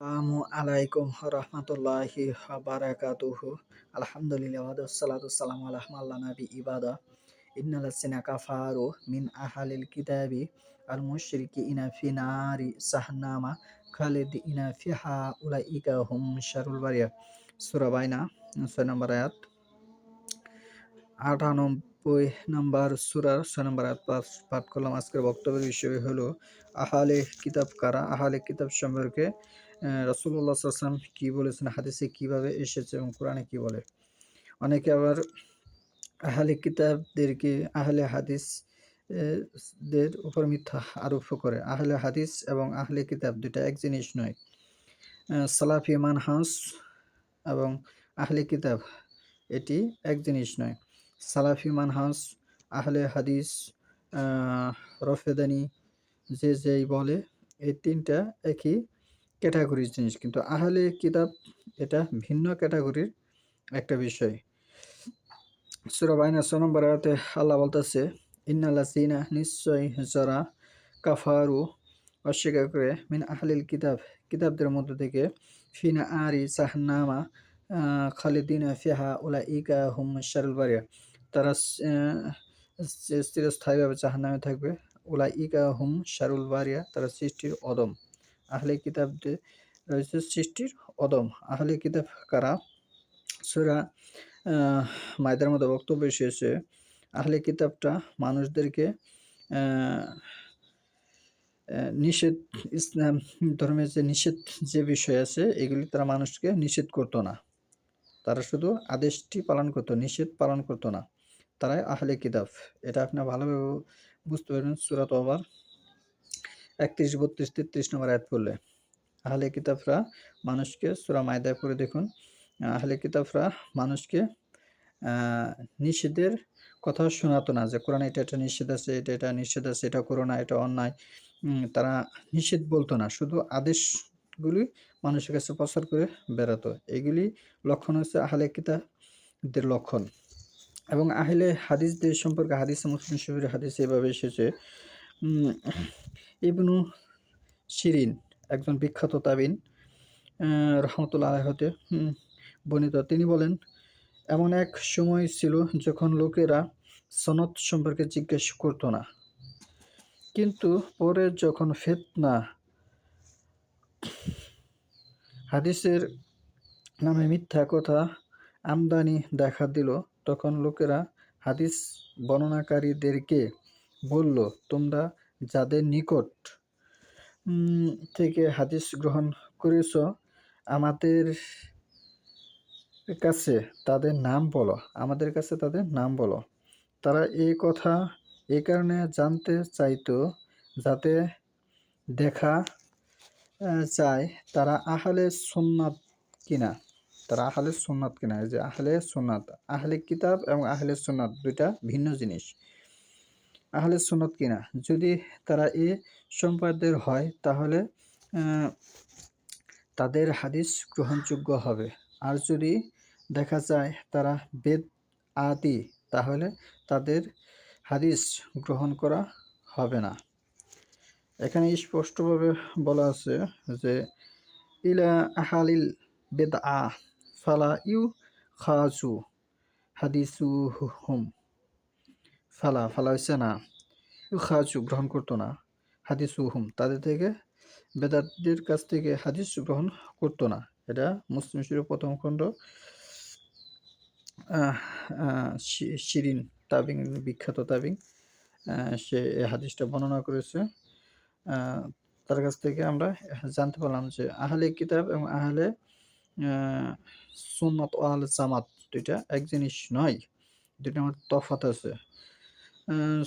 আসসালামু আলাইকুম রহমতুল্লাহি বারাকাতুহু। আলহামদুলিল্লাহ ওয়াসালাতাম আল্লাহ নবী ইবাদা। ইন্নালাসিনা কাফারু মিন আহালিল কিতাবি আল মুশরিকি ইনা ফি নারি সাহনামা খালিদ ইনা ফিহা উলাইকা হুম শারুল বারিয়া। সূরা বাইনা, ছয় নম্বর আয়াত। আটানব্বই নম্বর সুরার ছয় নম্বর আয়াত পাঠ করলাম। আজকের বক্তব্যের বিষয় হলো, আহালে কিতাব কারা? আহালে কিতাব সম্পর্কে রসুল্লাহ আসলাম কি বলেছেন? হাদিসে কীভাবে এসেছে এবং কোরআনে কি বলে? অনেকে আবার আহলে কিতাবদেরকে, আহলে হাদিস দের উপর মিথ্যা আরোপ করে। আহলে হাদিস এবং আহলে কিতাব দুটা এক জিনিস নয়। সালাফি মানহাস এবং আহলে কিতাব এটি এক জিনিস নয়। সালাফি মানহাস, আহলে হাদিস রফেদানি, যে যেই বলে, এই তিনটা একই ক্যাটাগরির জিনিস। কিন্তু আহলে কিতাব এটা ভিন্ন ক্যাটাগরির একটা বিষয়। সুরাবাইনা ছ নম্বর আয়াতে আল্লাহ বলতেছে ইন্নাল্লাসিনা নিশ্চয় যারা কাফারু অস্বীকার করে মিন আহলিল কিতাব, কিতাবদের মধ্য থেকে ফিনা আরি সাহনামা খালিদিনা ফিহা উলা ইকা হুম শারুল বারিয়া। তারা চিরস্থায়ীভাবে জাহান্নামে থাকবে উলা ইকা হুম শারুল বারিয়া, তারা সৃষ্টির অদম। আহলে কিতাবদের রয়েছে সৃষ্টির অদম। আহলে কিতাব কারা? সুরা মায়দার মতো বক্তব্য এসেছে, আহলে কিতাবটা মানুষদেরকে নিষেধ, ইসলাম, ধর্মের যে নিষেধ যে বিষয় আছে, এগুলি তারা মানুষকে নিষেধ করতো না। তারা শুধু আদেশটি পালন করতো, নিষেধ পালন করতো না। তারাই আহলে কিতাব। এটা আপনি ভালোভাবে বুঝতে পারবেন সুরাত আবার একত্রিশ, বত্রিশ, তেত্রিশ নম্বর আয়াত পড়লে। আহলে কিতাবরা মানুষকে সুরা মায়দায় পড়ে দেখুন। আহলে কিতাবরা মানুষকে নিষেধের কথা শোনাতো না যে কোরআন এটা এটা নিষেধ আছে, এটা এটা নিষেধ আছে, এটা করো না, এটা অন্যায়। তারা নিষেধ বলতো না, শুধু আদেশগুলি মানুষের কাছে প্রচার করে বেড়াতো। এগুলি লক্ষণ হচ্ছে আহলে কিতাবদের লক্ষণ। এবং আহলে হাদিসদের সম্পর্কে হাদিস মুসলিম শরীর হাদিস এভাবে এসেছে ইবনু শিরিন, একজন বিখ্যাত তাবিন রহমতুল্লাহ হতে বর্ণিত। তিনি বলেন, এমন এক সময় ছিল যখন লোকেরা সনদ সম্পর্কে জিজ্ঞেস করতো না। কিন্তু পরে যখন ফেতনা হাদিসের নামে মিথ্যা কথা আমদানি দেখা দিল, তখন লোকেরা হাদিস বর্ণনাকারীদেরকে বলল, তোমরা যাদের নিকট থেকে হাদিস গ্রহণ করেছ, আমাদের কাছে তাদের নাম বলো, আমাদের কাছে তাদের নাম বলো। তারা এই কথা এই কারণে জানতে চাইতো, যাতে দেখা চায় তারা আহলে সোননাথ কিনা। তারা আহলে সোননাথ কিনা যে আহলে সোননাথ আহলে কিতাব এবং আহলে সোননাথ দুইটা ভিন্ন জিনিস। আহলে সুনত কিনা যদি তারা এ সম্প্রদায়ের হয়, তাহলে তাদের হাদিস গ্রহণযোগ্য হবে। আর যদি দেখা যায় তারা বেদ আদি, তাহলে তাদের হাদিস গ্রহণ করা হবে না। এখানে স্পষ্টভাবে বলা আছে যে, ইলা আহালিল বেদ আ ফালা ইউ খাজু হাদিসু হুম ফালা ফালা হচ্ছে না। খাজু গ্রহণ করতো না। হাদিস হুম, তাদের থেকে বেদাতদের কাছ থেকে হাদিস গ্রহণ করতো না। এটা মুসলিম শির প্রথম খণ্ড। শিরিন তাবিং, বিখ্যাত তাবিং সে হাদিসটা বর্ণনা করেছে। তার কাছ থেকে আমরা জানতে পারলাম যে আহলে কিতাব এবং আহলে সুন্নত ও আহলে জামাত দুইটা এক জিনিস নয়, দুইটা আমার তফাত আছে।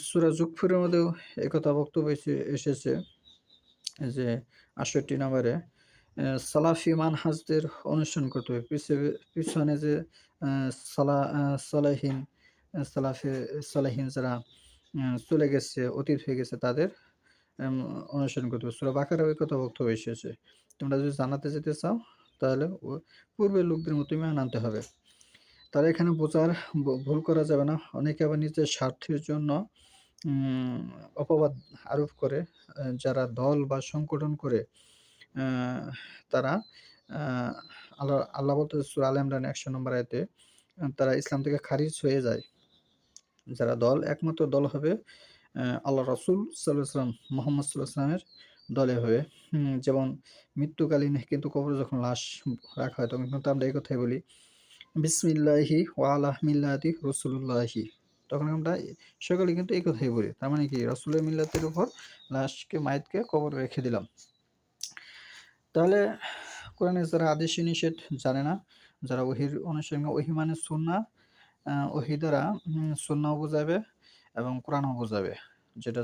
সুরা জুকফুরের মধ্যেও একথা বক্তব্য এসেছে যে আটষট্টি নম্বরে সালাফি মানহাজদের অনুসরণ করতে হবে। পিছনে যে সালা সালাহীন সালাফি, সালাহীন যারা চলে গেছে, অতীত হয়ে গেছে, তাদের অনুসরণ করতে হবে। সুরা বাকার ওই কথা বক্তব্য এসেছে। তোমরা যদি জানাতে যেতে চাও, তাহলে পূর্বের লোকদের মতো ইমান আনতে হবে। তারা এখানে বোঝার ভুল করা যাবে না অনেকে আবার নিজের স্বার্থের জন্য অপবাদ আরোপ করে যারা দল বা সংগঠন করে তারা আল্লাহ আল্লাহ বলতেছে সূরা আলে ইমরান ১০০ নম্বর আয়াতে তারা ইসলাম থেকে খারিজ হয়ে যায়। যারা দল একমাত্র দল হবে আল্লাহ রসুল ওয়াসাল্লাম মুহাম্মদ সাল্লাল্লাহু দলে হবে। যেমন মৃত্যুকালীন কিন্তু কবরে যখন লাশ রাখা হয় তখন কিন্তু আমরা এই কথাই বলি, বিসমিল্লাহি ওয়া আলা মিল্লাতি রাসূলিল্লাহি। তখন আমরা সকলে কিন্তু এই কথাই বলি। তার মানে কি রাসূলের মিল্লাতের উপর লাশকে মাইয়িতকে কবরে রেখে দিলাম। তাহলে কোরআনের যারা আদেশ নিষেধ জানে না, যারা ওহীর অনুসারী ওহী মানে সুন্না ওহী দ্বারা উম সুন্নাহও বুঝাবে এবং কোরআনও বুঝাবে। যেটা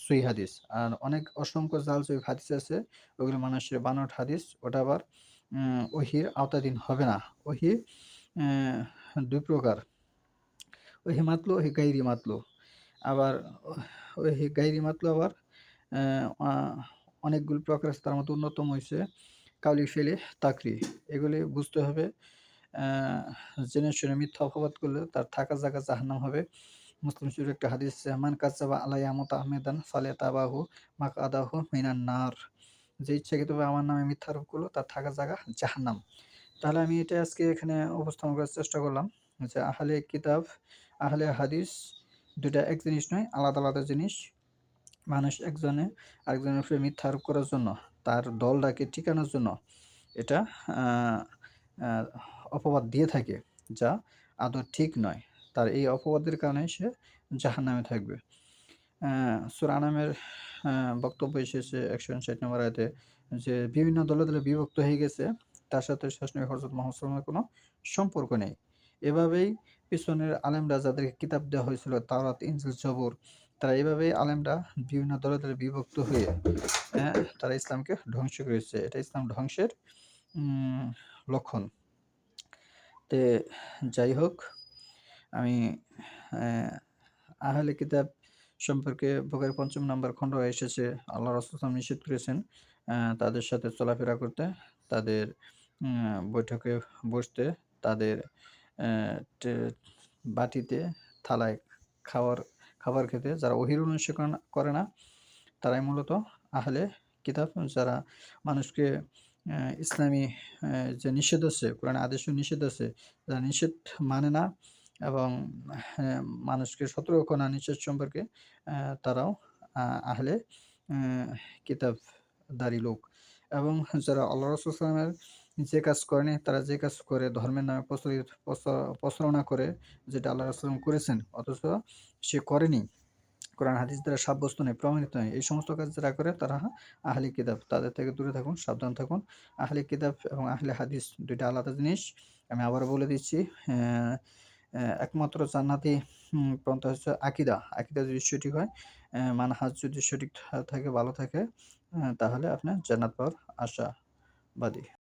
সহিহ হাদিস। আর অনেক অসংখ্য জাল জয়ীফ হাদিস আছে, ওগুলো মানুষের বানট হাদিস। ওটা আবার ওহীর আওতাধীন হবে না। ওহী ২ প্রকার। ওহী মাতলু, ওহী গায়রি মাতলু। আবার ওহী গায়রি মাতলু আবার অনেকগুলো প্রকার তার মধ্যে অন্যতম হয়েছে কাউলি, ফেলে তাকরি। এগুলি বুঝতে হবে। জেনে শুনে মিথ্যা অপবাদ করলে তার থাকা জায়গা জাহান্নাম হবে। মুসলিম শরীফের একটা হাদিস মান কাযাবা আলাইয়া মুতাআম্মিদান ফালিয়াতাবাহু মাকআদাহু মিনান নার। যে ইচ্ছাকৃতভাবে আমার নামে মিথ্যা আরোপ করল তার থাকার জায়গা জাহান্নাম। তাহলে আমি এটা আজকে এখানে উপস্থাপন করার চেষ্টা করলাম যে আহলে কিতাব, আহলে হাদিস দুটা এক জিনিস নয়, আলাদা, আলাদা জিনিস। মানুষ একজনে আরেকজনের উপরে মিথ্যা আরোপ করার জন্য, তার দলটাকে টিকানোর জন্য এটা অপবাদ দিয়ে থাকে, যা আদৌ ঠিক নয়। তার এই অপবাদের কারণে সে জাহান্নামে থাকবে। অ্যা সূরা আনামের বক্তব্য এসেছে ১৫৯ নম্বর আয়াতে যে বিভিন্ন দলে, দলে বিভক্ত হয়ে গেছে। তার সাথে শেষ নবী হযরত মুহাম্মদ সাল্লাল্লাহু আলাইহি ওয়াসাল্লামের কোনো সম্পর্ক নেই। এভাবেই পিছনের আলেমরা যাদেরকে কিতাব দেওয়া হয়েছিল তাওরাত, ইনজিল, জবর তারা এভাবেই আলেমরা বিভিন্ন দলে, দলে বিভক্ত হয়ে হ্যাঁ, তারা ইসলামকে ধ্বংস করেছে। এটা ইসলাম ধ্বংসের লক্ষণ। তে যাই হোক, আমি আহলে কিতাব সম্পর্কে বুখারীর ৫ম নাম্বার খণ্ড এসেছে। আল্লাহ রাসূল সাল্লাল্লাহু আলাইহি ওয়াসাল্লাম নিষেধ করেছেন তাদের সাথে চলাফেরা করতে, তাদের বৈঠকে বসতে, তাদের বাটিতে, থালায় খাওয়ার খাবার খেতে। যারা অহির অনুসরণ করে না, তারাই মূলত আহলে কিতাব। যারা মানুষকে ইসলামী যে নিষেধ আছে, কোরআনে আদেশ নিষেধ আছে, যারা নিষেধ মানে না এবং হ্যাঁ, মানুষকে সতর্ক করে নিষেধ সম্পর্কে, তারাও আহলে অ্যা কিতাবধারী লোক। এবং যারা আল্লাহ রাসূল সাল্লাল্লাহু আলাইহি ওয়াসাল্লামের যে কাজ করেনি, তারা যে কাজ করে ধর্মের নামে প্রচলিত প্রচ প্রচারণা করে, যেটা আল্লাহ রাসূল সাল্লাল্লাহু আলাইহি ওয়াসাল্লাম করেছেন, অথচ সে করেনি। কোরআন হাদিস দ্বারা সাব্যস্ত নয়, প্রমাণিত নয়। এই সমস্ত কাজ যারা করে তারা আহলে কিতাব। তাদের থেকে দূরে থাকুন, সাবধান থাকুন। আহলে কিতাব এবং আহলে হাদিস দুইটা আলাদা জিনিস। আমি আবার বলে দিচ্ছি, অ্যা একমাত্র জান্নাতি পন্থা হচ্ছে আকিদা আকিদা যদি সঠিক হয়, মানহাজ যদি সঠিক থাকে, ভালো থাকে, তাহলে আপনার জান্নাত পাওয়ার আশাবাদী।